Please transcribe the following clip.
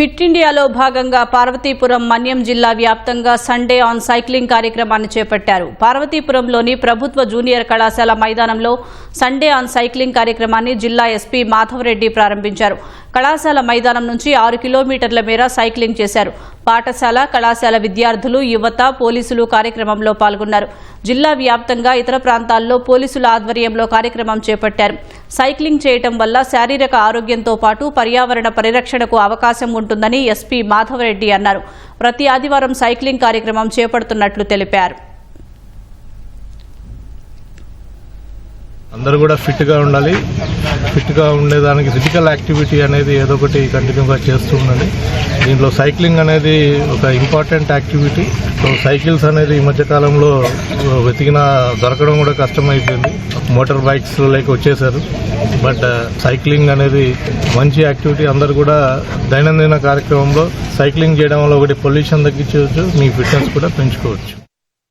Fit ఇండియాలో భాగంగా పార్వతీపురం మన్యం జిల్లా వ్యాప్తంగా సండే ఆన్ సైక్లింగ్ కార్యక్రమాన్ని చేపట్టారు. పార్వతీపురంలోని ప్రభుత్వ జూనియర్ కళాశాల మైదానంలో సండే ఆన్ సైక్లింగ్ కార్యక్రమాన్ని జిల్లా ఎస్పీ మాధవరెడ్డి ప్రారంభించారు. కళాశాల మైదానం నుంచి ఆరు కిలోమీటర్ల మేర సైక్లింగ్ చేశారు. పాఠశాల కళాశాల విద్యార్థులు యువత పోలీసులు కార్యక్రమంలో పాల్గొన్నారు. జిల్లా వ్యాప్తంగా ఇతర ప్రాంతాల్లో పోలీసుల ఆధ్వర్యంలో కార్యక్రమం చేపట్టారు. సైక్లింగ్ చేయటం వల్ల శారీరక ఆరోగ్యంతో పాటు పర్యావరణ పరిరక్షణకు అవకాశం ఉంటుందని ఎస్పీ మాధవరెడ్డి అన్నారు. ప్రతి ఆదివారం సైక్లింగ్ కార్యక్రమం చేపడుతున్నట్లు తెలిపారు. అందరూ కూడా ఫిట్గా ఉండాలి. ఫిట్గా ఉండేదానికి ఫిజికల్ యాక్టివిటీ అనేది ఏదో ఒకటి కంటిన్యూగా చేస్తూ ఉండాలి. దీంట్లో సైక్లింగ్ అనేది ఒక ఇంపార్టెంట్ యాక్టివిటీ. సో సైకిల్స్ అనేది ఈ మధ్యకాలంలో వెతికిన దొరకడం కూడా కష్టమైపోయింది. మోటార్ బైక్స్ లేక వచ్చేసారు. బట్ సైక్లింగ్ అనేది మంచి యాక్టివిటీ. అందరూ కూడా దైనందిన కార్యక్రమంలో సైక్లింగ్ చేయడం వల్ల ఒకటి పొల్యూషన్ తగ్గించవచ్చు. మీ ఫిట్నెస్ కూడా పెంచుకోవచ్చు.